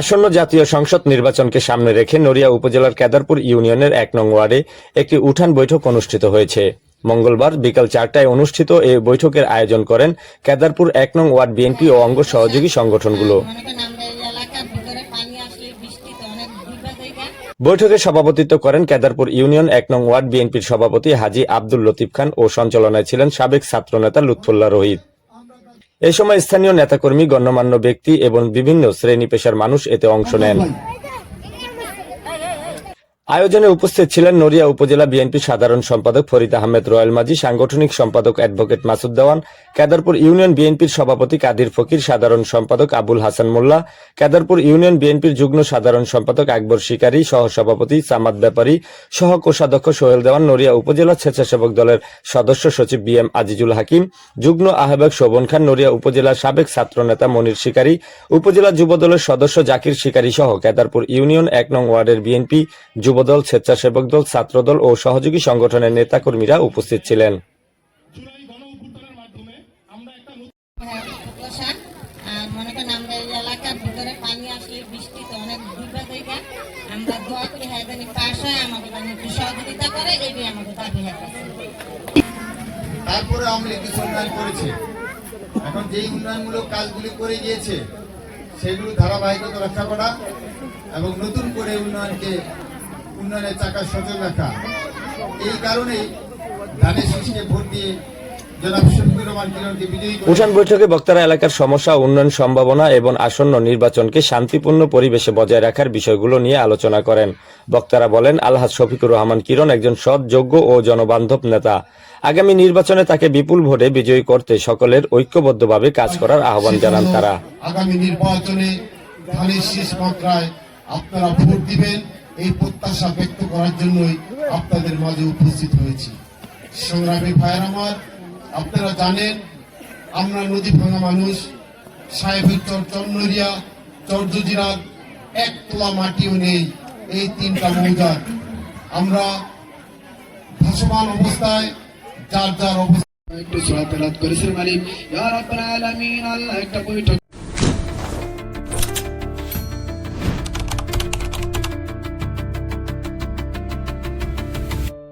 আসন্ন জাতীয় সংসদ নির্বাচনকে সামনে রেখে নড়িয়া উপজেলার কেদারপুর ইউনিয়নের এক নং ওয়ার্ডে একটি উঠান বৈঠক অনুষ্ঠিত হয়েছে। মঙ্গলবার বিকাল চারটায় অনুষ্ঠিত এই বৈঠকের আয়োজন করেন কেদারপুর এক নং ওয়ার্ড বিএনপি ও অঙ্গ সহযোগী সংগঠনগুলো। বৈঠকে সভাপতিত্ব করেন কেদারপুর ইউনিয়ন এক নং ওয়ার্ড বিএনপির সভাপতি হাজি আব্দুল লতিফ খান ও সঞ্চালনায় ছিলেন সাবেক ছাত্রনেতা লুৎফুল্লাহ রহিত। এ সময় স্থানীয় নেতাকর্মী গণ্যমান্য ব্যক্তি এবং বিভিন্ন শ্রেণি পেশার মানুষ এতে অংশ নেন। আয়োজনে উপস্থিত ছিলেন নড়িয়া উপজেলা বিএনপি সাধারণ সম্পাদক ফরিদ আহমেদ রয়্যাল মাঝি সাংগঠনিক সম্পাদক অ্যাডভোকেট মাসুদ দেওয়ান, কেদারপুর ইউনিয়ন বিএনপির সভাপতি কাদির ফকির, সাধারণ সম্পাদক আবুল হাসান মোল্লা, কেদারপুর ইউনিয়ন বিএনপির যুগ্ম সাধারণ সম্পাদক আকবর শিকারী সহ সভাপতি সামাদ ব্যাপারী, সহ কোষাধ্যক্ষ সোহেল দেওয়ান, নড়িয়া উপজেলা স্বেচ্ছাসেবক দলের সদস্য সচিব বি এম আজিজুল হাকিম, যুগ্ম আহ্বায়ক শোভন খান, নড়িয়া উপজেলার সাবেক ছাত্রনেতা মনির শিকারী, উপজেলা যুবদলের সদস্য জাকির শিকারী সহ কেদারপুর ইউনিয়ন এক নং ওয়ার্ডের বিএনপি যুবদল স্বেচ্ছাসেবক দল ছাত্রদল ও সহযোগী সংগঠনের নেতাকর্মীরা উপস্থিত ছিলেন। মনে করেন আমরা এলাকার ভিতরে পানি আসলে বৃষ্টিতে অনেক বিপদ হয়ে যায়। আমরা দোয়া করি হ্যাঁ পাশ আমাদের জন্য একটু সহযোগিতা করে এই আমাদের দাবি তারপরে আওয়ামী কিছু উন্নয়ন করেছে। এখন যেই উন্নয়নমূলক কাজগুলি করে গিয়েছে সেগুলো ধারাবাহিকতা রক্ষা করা এবং নতুন করে উন্নয়নকে উন্নয়নের চাকা সচল রাখা। এই কারণেই ধানের শীষকে ভোট দিয়ে উঠান বৈঠকে বক্তারা এলাকার সমস্যা উন্নয়ন সম্ভাবনা এবং আসন্ন নির্বাচনকে শান্তিপূর্ণ পরিবেশে বজায় রাখার বিষয়গুলো নিয়ে আলোচনা করেন। বক্তারা বলেন আলহাজ শফিকুর রহমান কিরণ একজন সৎ যোগ্য ও জনবান্ধব নেতা। আগামী নির্বাচনে তাকে বিপুল ভোটে বিজয়ী করতে সকলের ঐক্যবদ্ধভাবে কাজ করার আহ্বান জানান তারা। আগামী নির্বাচনে আপনারা ভোট দিবেন। এই প্রত্যাশা ব্যক্ত করার জন্যই আপনাদের মাঝে উপস্থিত হয়েছি। সংগ্রামী ভাইয়ের আমার, আপনারা জানেন, আমরা নদী ভাঙা মানুষ। সাহেবের চর চন্নরিয়া চরজুজিরাত এক তোলা মাটিও নেই, এই তিনটা মৌজার। আমরা ভাসমান অবস্থায়, যার যার অবস্থা একটু সোয়াতে রাত করেছেন মালিক। একটা বৈঠক